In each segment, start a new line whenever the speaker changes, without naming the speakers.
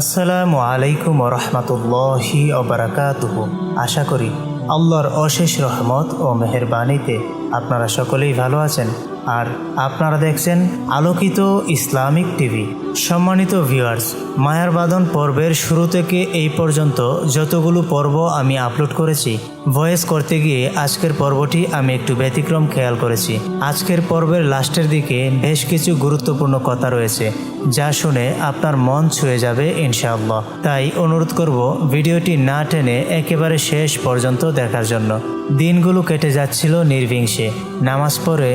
আসসালামু আলাইকুম রহমতুল্লাহি অবরাকাতুহ আশা করি আল্লাহর অশেষ রহমত ও মেহরবানিতে আপনারা সকলেই ভালো আছেন। আর আপনারা দেখছেন আলোকিত ইসলামিক টিভি। সম্মানিত ভিউয়ার্স মায়ার বাদন পর্বের শুরু থেকে এই পর্যন্ত যতগুলো পর্ব আমি আপলোড করেছি ভয়েস করতে গিয়ে আজকের পর্বটি আমি একটু ব্যতিক্রম খেয়াল করেছি। আজকের পর্বের লাস্টের দিকে বেশ কিছু গুরুত্বপূর্ণ কথা রয়েছে, যা শুনে আপনার মন ছুঁয়ে যাবে ইনশাআল্লাহ। তাই অনুরোধ করব ভিডিওটি না টেনে একেবারে শেষ পর্যন্ত দেখার জন্য। দিনগুলো কেটে যাচ্ছিল নির্বিংশে। নামাজ পড়ে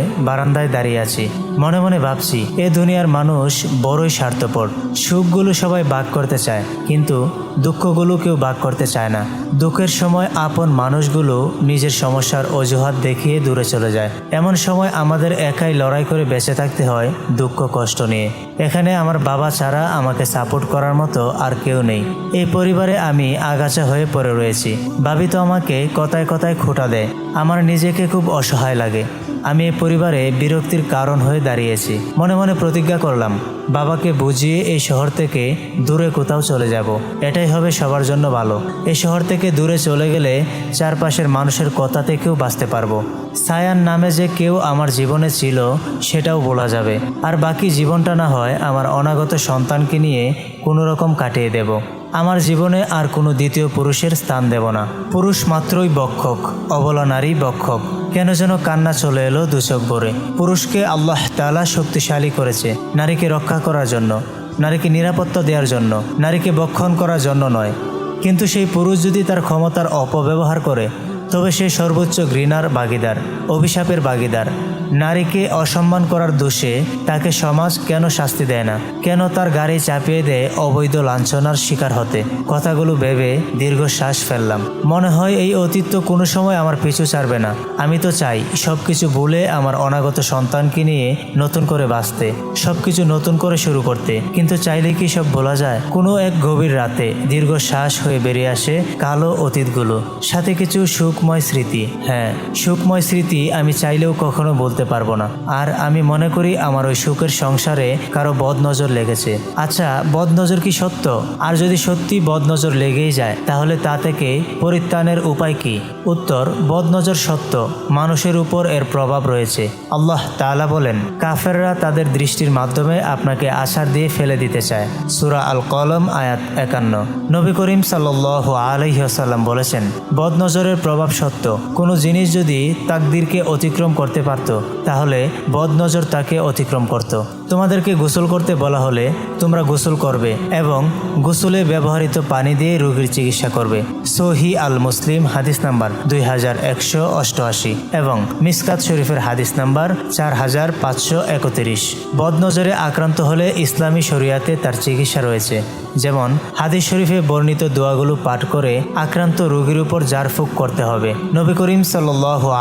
বারান্দায় দাঁড়িয়ে আছি। মনে মনে ভাবছি, এ দুনিয়ার মানুষ বড়ই স্বার্থপর। সুখগুলো সবাই ভাগ করতে চায়, কিন্তু দুঃখগুলো কেউ ভাগ করতে চায় না। দুঃখের সময় আপন মানুষগুলো নিজের সমস্যার অজুহাত দেখিয়ে দূরে চলে যায়। এমন সময় আমাদের একাই লড়াই করে বেঁচে থাকতে হয় দুঃখ কষ্ট নিয়ে। এখানে আমার বাবা ছাড়া আমাকে সাপোর্ট করার মতো আর কেউ নেই। এই পরিবারে আমি আগাছা হয়ে পড়ে রয়েছি। ভাবি তো আমাকে কথায় কথায় খোটা দেয়। আমার নিজেকে খুব অসহায় লাগে। আমি এই পরিবারে বিরক্তির কারণ হয়ে দাঁড়িয়েছি। মনে মনে প্রতিজ্ঞা করলাম, বাবাকে বুঝিয়ে এই শহর থেকে দূরে কোথাও চলে যাব। এটাই হবে সবার জন্য ভালো। এই শহর থেকে দূরে চলে গেলে চারপাশের মানুষের কথা থেকেও বাঁচতে পারব। সায়ান নামে যে কেউ আমার জীবনে ছিল, সেটাও বলা যাবে। আর বাকি জীবনটা না হয় আমার অনাগত সন্তানকে নিয়ে কোনো রকম কাটিয়ে দেব। আমার জীবনে আর কোনো দ্বিতীয় পুরুষের স্থান দেব না। পুরুষ মাত্রই বক্ষক, অবলা নারী বক্ষক। কেন যেন কান্না চলে এলো দুচক ভরে। পুরুষকে আল্লাহ তালা শক্তিশালী করেছে, নারীকে রক্ষা করার জন্য, নারীকে নিরাপত্তা দেওয়ার জন্য, নারীকে বক্ষণ করার জন্য নয়। কিন্তু সেই পুরুষ যদি তার ক্ষমতার অপব্যবহার করে তবে সে সর্বোচ্চ ঘৃণার বাগিদার, অভিশাপের বাগিদার। নারীকে অসম্মান করার দোষে তাকে সমাজ কেন শাস্তি দেয় না? কেন তার গাড়ি চাপিয়ে দেয় অবৈধ লাঞ্ছনার শিকার হতে? কথাগুলো ভেবে দীর্ঘশ্বাস ফেললাম। মনে হয় এই অতীত তো কোনো সময় আমার পিছু ছাড়বে না। আমি তো চাই সব কিছু ভুলে আমার অনাগত সন্তানকে নিয়ে নতুন করে বাঁচতে সব কিছু নতুন করে শুরু করতে। কিন্তু চাইলে কি সব বলা যায়? কোনো এক গভীর রাতে দীর্ঘশ্বাস হয়ে বেরিয়ে আসে কালো অতীতগুলো। সাথে কিছু সুখময় স্মৃতি। হ্যাঁ সুখময় স্মৃতি আমি চাইলেও কখনো বলতে পারব না। আর আমি মনে করি আমার ওই সুখের সংসারে কারও বদনজর লেগেছে। আচ্ছা বদনজর কি সত্য? আর যদি সত্যি বদনজর লেগেই যায়, তাহলে তা থেকে পরিত্রাণের উপায় কি? উত্তর, বদনজর সত্য। মানুষের উপর এর প্রভাব রয়েছে। আল্লাহ তাআলা বলেন, কাফেররা তাদের দৃষ্টির মাধ্যমে আপনাকে আশার দিয়ে ফেলে দিতে চায়। সুরা আল কলম আয়াত একান্ন। নবী করিম সাল্লাহ আলহিহাসাল্লাম বলেছেন, বদনজরের প্রভাব সত্য। কোনো জিনিস যদি তাকদিরকে অতিক্রম করতে পারত তাহলে বদনজর তাকে অতিক্রম করত। তোমাদেরকে গোসল করতে বলা হলে তোমরা গোসল করবে এবং গোসলে ব্যবহৃত পানি দিয়ে রোগীর চিকিৎসা করবে। সহি আল মুসলিম হাদিস নাম্বার দুই হাজার একশো অষ্টআশি এবং মিসকাত শরীফের হাদিস নাম্বার চার হাজার পাঁচশো একত্রিশ। বদনজরে আক্রান্ত হলে ইসলামী শরিয়াতে তার চিকিৎসা রয়েছে। যেমন হাদিস শরীফে বর্ণিত দোয়াগুলো পাঠ করে আক্রান্ত রোগীর উপর জারফুক করতে হবে। নবী করিম সাল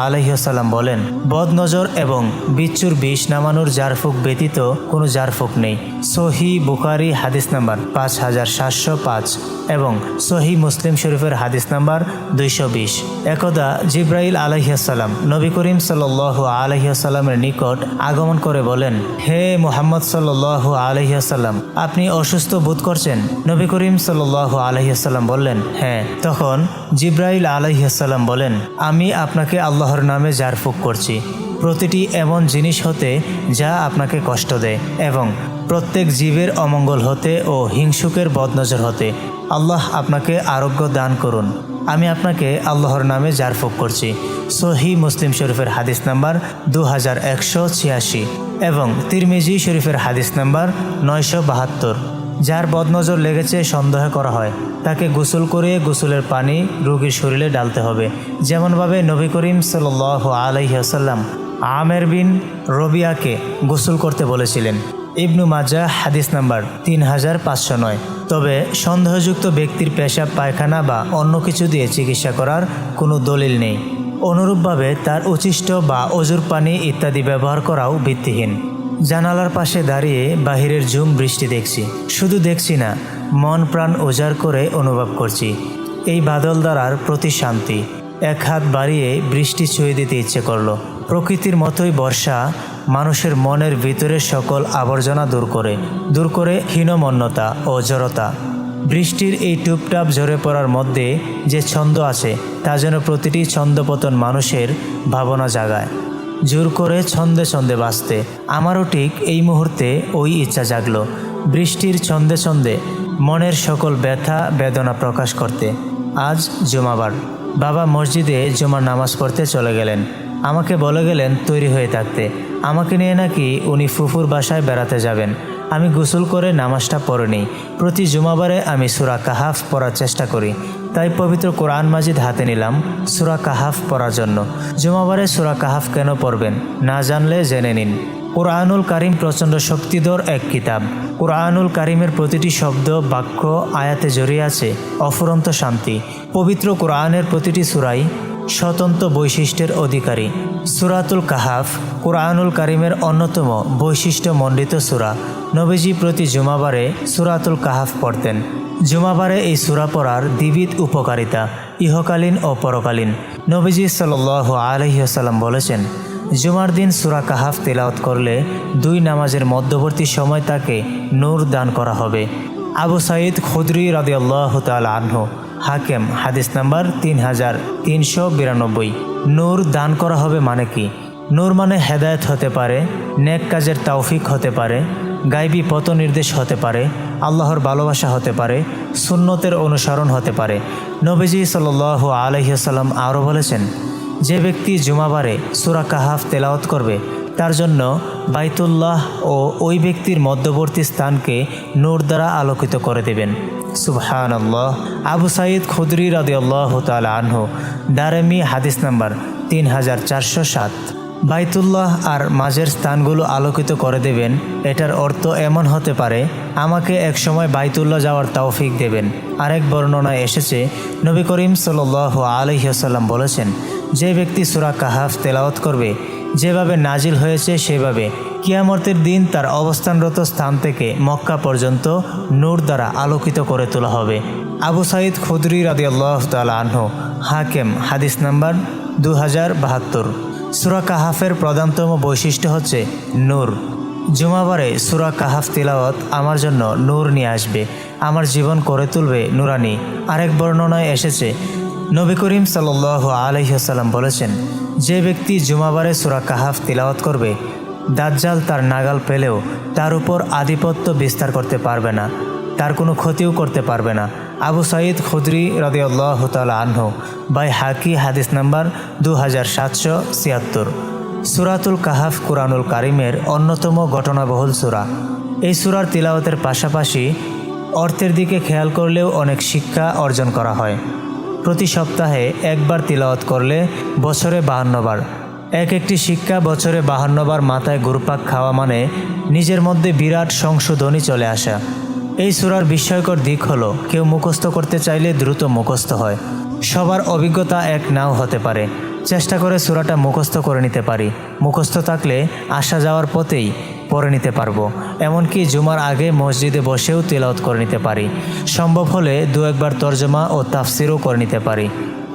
আলহিহাসাল্লাম বলেন, বদনজর এবং বিচ্ছুর বিষ নামানোর জারফুক ব্যতীত কোনো জারফুক নেই। সহি বুখারি হাদিস নাম্বার পাঁচ হাজার সাতশো পাঁচ এবং সহি মুসলিম শরীফের হাদিস নাম্বার দুইশো বিশ। একদা জিব্রাইল আলহিয়াসাল্লাম নবী করিম সাল আলহিহাসাল্লামের নিকট আগমন করে বলেন, হে মোহাম্মদ সাল আলহিহাসাল্লাম আপনি অসুস্থ বোধ করছেন? নবী করিম সাল আলহিহাসাল্লাম বললেন হ্যাঁ। তখন জিব্রাইল আলহিহাসাল্লাম বলেন, আমি আপনাকে আল্লাহর নামে জারফুক করছি। প্রতিটি এমন জিনিস হতে যা আপনাকে কষ্ট দেয় এবং প্রত্যেক জীবের অমঙ্গল হতে ও হিংসুকের বদনজর হতে আল্লাহ আপনাকে আরোগ্য দান করুন। আমি আপনাকে আল্লাহর নামে জারফুক করছি। সহি মুসলিম শরীফের হাদিস নাম্বার দু হাজার একশো ছিয়াশি এবং তিরমিজি শরীফের হাদিস নাম্বার নয়শো বাহাত্তর। যার বদনজর লেগেছে সন্দেহ করা হয়। তাকে গোসল করে গোসলের পানি রোগীর শরীরে ডালতে হবে। যেমনভাবে নবী করিম সাল আলহিহাসাল্লাম আমের বিন রবিয়াকে গোসল করতে বলেছিলেন। ইবনু মাজা হাদিস নাম্বার তিন হাজার পাঁচশো নয়। তবে সন্দেহযুক্ত ব্যক্তির পেশাব, পায়খানা বা অন্য কিছু দিয়ে চিকিৎসা করার কোনো দলিল নেই। অনুরূপভাবে তার উচিষ্ট বা অজুর পানি ইত্যাদি ব্যবহার করাও ভিত্তিহীন। জানালার পাশে দাঁড়িয়ে বাহিরের ঝুম বৃষ্টি দেখছি। শুধু দেখছি না, মন প্রাণ উজাড় করে অনুভব করছি। এই বাদল দ্বারার প্রতি শান্তি। এক হাত বাড়িয়ে বৃষ্টি ছুঁয়ে দিতে ইচ্ছে করল। প্রকৃতির মতোই বর্ষা মানুষের মনের ভিতরের সকল আবর্জনা দূর করে দূর করে হীনমন্যতা ও জড়তা। বৃষ্টির এই টুপটাপ ঝরে পড়ার মধ্যে যে ছন্দ আছে, তা যেন প্রতিটি ছন্দপতন মানুষের ভাবনা জাগায়। জোর করে ছন্দে ছন্দে বাঁচতে, আমারও ঠিক এই মুহূর্তে ওই ইচ্ছা জাগলো। বৃষ্টির ছন্দে ছন্দে মনের সকল ব্যথা, বেদনা প্রকাশ করতে। আজ জুমাবার। বাবা মসজিদে জুমার নামাজ পড়তে চলে গেলেন। আমাকে বলে গেলেন তৈরি হয়ে থাকতে। আমাকে নিয়ে নাকি উনি ফুফুর বাসায় বেড়াতে যাবেন। আমি গোসল করে নামাজটা পড়ে নিই প্রতি জুমাবারে আমি সুরা কাহাফ পড়ার চেষ্টা করি। তাই পবিত্র কোরআন মাজিদ হাতে নিলাম সুরা কাহাফ পড়ার জন্য। জুমাবারে সুরা কাহাফ কেন পড়বেন? না জানলে জেনে নিন। কোরআনুল কারিম প্রচণ্ড শক্তিধর এক কিতাব। কোরআনুল কারিমের প্রতিটি শব্দ, বাক্য, আয়াতে জড়িয়ে আছে অফুরন্ত শান্তি। পবিত্র কোরআনের প্রতিটি সুরাই স্বতন্ত্র বৈশিষ্ট্যের অধিকারী। সুরাতুল কাহাফ, কোরআনুল কারিমের অন্যতম বৈশিষ্ট্য মণ্ডিত সুরা। নবীজি প্রতি জুমাবারে সুরাতুল কাহাফ পড়তেন। জুমাবারে এই সুরা পড়ার দ্বিবিধ উপকারিতা ইহকালীন ও পরকালীন। নবীজি সাল আলহিহাসাল্লাম বলেছেন, জুমার দিন সুরা কাহাফ তেলাওয়াত করলে দুই নামাজের মধ্যবর্তী সময় তাকে নূর দান করা হবে। আবু সাইদ খুদরি রাদি আল্লাহ তাল আনহু হাকেম, হাদিস নাম্বার তিন হাজার তিনশো বিরানব্বই। নূর দান করা হবে মানে কি? নূর মানে হেদায়ত হতে পারে, নেক কাজের তৌফিক হতে পারে, গাইবী পথ নির্দেশ হতে পারে, আল্লাহর ভালোবাসা হতে পারে, সুন্নতের অনুসরণ হতে পারে। নবীজি সাল আলহিসাল্লাম আরও বলেছেন, যে ব্যক্তি জুমাবারে সুরা কাহাফ তেলাওয়াত করবে, তার জন্য বাইতুল্লাহ ও ওই ব্যক্তির মধ্যবর্তী স্থানকে নূর দ্বারা আলোকিত করে দেবেন। সুবহান আল্লাহ আবু সাইদ খুদরি রাদি আল্লাহ তাল আনহু, দারেমি হাদিস নাম্বার তিন হাজার চারশো সাত। বাইতুল্লাহ আর মাঝের স্থানগুলো আলোকিত করে দেবেন। এটার অর্থ এমন হতে পারে, আমাকে একসময় বাইতুল্লাহ যাওয়ার তৌফিক দেবেন। আরেক বর্ণনায় এসেছে, নবী করিম সাল আলহিহাসাল্লাম বলেছেন, যে ব্যক্তি সুরা কাহাফ তেলাওয়াত করবে, যেভাবে নাজিল হয়েছে সেভাবে কিয়ামতের দিন তার অবস্থানরত স্থান থেকে মক্কা পর্যন্ত নূর দ্বারা আলোকিত করে তোলা হবে। আবু সাইদ খুদরি রাদি আল্লাহ তাল হাকেম, হাদিস নাম্বার দু হাজার বাহাত্তর। সুরা কাহাফের প্রধানতম বৈশিষ্ট্য হচ্ছে নূর। জুমাবারে সুরা কাহাফ তিলাওয়াত আমার জন্য নূর নিয়ে আসবে, আমার জীবন করে তুলবে নুরানি। আরেক বর্ণনায় এসেছে, নবী করিম সাল আলহিহাসাল্লাম বলেছেন, যে ব্যক্তি জুমাবারে সুরা কাহাফ তিলাওয়াত করবে দাজ্জাল তার নাগাল পেলেও তার উপর আধিপত্য বিস্তার করতে পারবে না। তার কোনো ক্ষতিও করতে পারবে না। আবু সাইদ খুদরি রদিয়াল্লাহ তাল আনহু, বাই হাকি হাদিস নাম্বার দু হাজার সাতশো ছিয়াত্তর। সুরাতুল কাহাফ কুরআনুল কারিমের অন্যতম ঘটনাবহুল সুরা। এই সুরার তিলাওয়াতের পাশাপাশি অর্থের দিকে খেয়াল করলেও অনেক শিক্ষা অর্জন করা হয়। প্রতি সপ্তাহে একবার তিলাওয়াত করলে বছরে বাহান্নবার। এক একটি শিক্ষা বছরে বাহান্নবার মাথায় গুরুপাক খাওয়া মানে নিজের মধ্যে বিরাট সংশোধনী চলে আসা। এই সুরার বিস্ময়কর দিক হলো, কেউ মুখস্থ করতে চাইলে দ্রুত মুখস্থ হয়। সবার অভিজ্ঞতা এক নাও হতে পারে। চেষ্টা করে সুরাটা মুখস্থ করে নিতে পারি। মুখস্থ থাকলে আসা যাওয়ার পথেই পড়ে নিতে পারব। এমনকি জুমার আগে মসজিদে বসেও তেলাওত করে নিতে পারি। সম্ভব হলে দু একবার তর্জমা ও তাফসিরও করে নিতে পারি।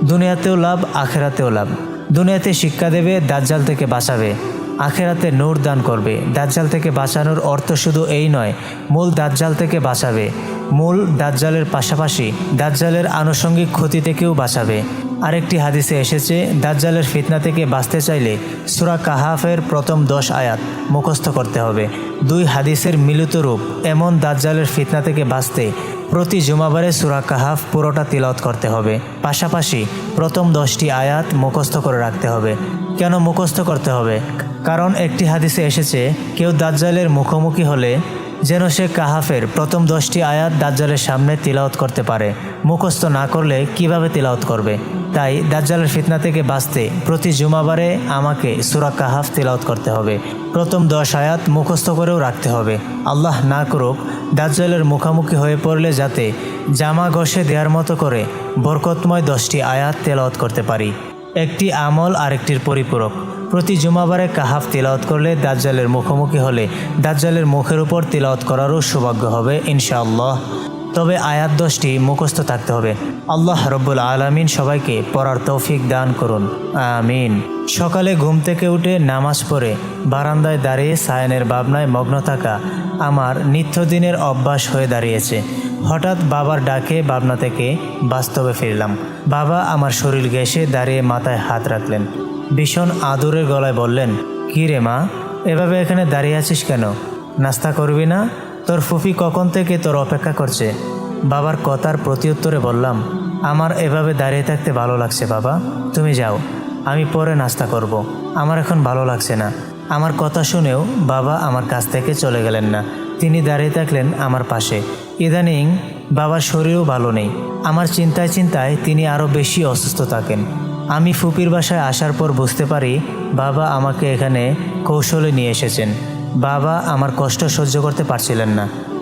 দুনিয়াতেও লাভ, আখেরাতেও লাভ। দুনিয়াতে শিক্ষা দেবে, দাজ্জাল থেকে বাঁচাবে। আখেরাতে নূর দান করবে। দাজ্জাল থেকে বাঁচানোর অর্থ শুধু এই নয়, মূল দাজ্জাল থেকে বাঁচাবে। মূল দাজ্জালের পাশাপাশি দাজ্জালের আনুষঙ্গিক ক্ষতি থেকেও বাঁচাবে। আরেকটি হাদিসে এসেছে, দাজ্জালের ফিতনা থেকে বাঁচতে চাইলে সুরা কাহাফের প্রথম দশ আয়াত মুখস্থ করতে হবে। দুই হাদিসের মিলিত রূপ, এমন দাজ্জালের ফিতনা থেকে বাঁচতে প্রতি জুমাবারে সুরা কাহাফ পুরোটা তিলত করতে হবে। পাশাপাশি প্রথম দশটি আয়াত মুখস্থ করে রাখতে হবে। কেন মুখস্থ করতে হবে? কারণ একটি হাদিসে এসেছে, কেউ দাজ্জালের মুখোমুখি হলে যেন সে কাহাফের প্রথম দশটি আয়াত দাজ্জালের সামনে তিলাওত করতে পারে। মুখস্থ না করলে কীভাবে তিলাওত করবে? তাই দাজ্জালের ফিতনা থেকে বাঁচতে প্রতি জুমাবারে আমাকে সুরা কাহাফ তিলাওত করতে হবে। প্রথম দশ আয়াত মুখস্থ করেও রাখতে হবে। আল্লাহ না করুক, দাজ্জালের মুখামুখি হয়ে পড়লে যাতে জামা ঘষে দেওয়ার মতো করে বরকতময় দশটি আয়াত তেলাওত করতে পারি। একটি আমল আরেকটির পরিপূরক। প্রতি জুমাবারে কাহাফ তিলাওয়াত করলে দাজ্জালের মুখোমুখি হলে দাজ্জালের মুখের উপর তিলাওয়াত করারও সৌভাগ্য হবে, ইনশাআল্লাহ। তবে আয়াত দশটি মুখস্থ থাকতে হবে। আল্লাহ রব্বুল আলমিন সবাইকে পড়ার তৌফিক দান করুন। আমিন। সকালে ঘুম থেকে উঠে নামাজ পড়ে বারান্দায় দাঁড়িয়ে সায়নের ভাবনায় মগ্ন থাকা আমার নিত্যদিনের অভ্যাস হয়ে দাঁড়িয়েছে। হঠাৎ বাবার ডাকে ভাবনা থেকে বাস্তবে ফিরলাম। বাবা আমার শরীর ঘেঁষে দাঁড়িয়ে মাথায় হাত রাখলেন। ভীষণ আদরের গলায় বললেন, কী রে মা, এভাবে এখানে দাঁড়িয়ে আছিস কেন? নাস্তা করবি না? তোর ফুফি কখন থেকে তোর অপেক্ষা করছে? বাবার কথার প্রত্যুত্তরে বললাম, আমার এভাবে দাঁড়িয়ে থাকতে ভালো লাগছে বাবা। তুমি যাও, আমি পরে নাস্তা করব। আমার এখন ভালো লাগছে না। আমার কথা শুনেও বাবা আমার কাছ থেকে চলে গেলেন না। তিনি দাঁড়িয়ে থাকলেন আমার পাশে। ইদানিং বাবার শরীরও ভালো নেই। আমার চিন্তায় চিন্তায় তিনি আরও বেশি অসুস্থ থাকেন। আমি ফুপির বাসায় আসার পর বুঝতে পারি বাবা আমাকে এখানে কৌশলে নিয়ে এসেছেন। বাবা আমার কষ্ট সহ্য করতে পারছিলেন না।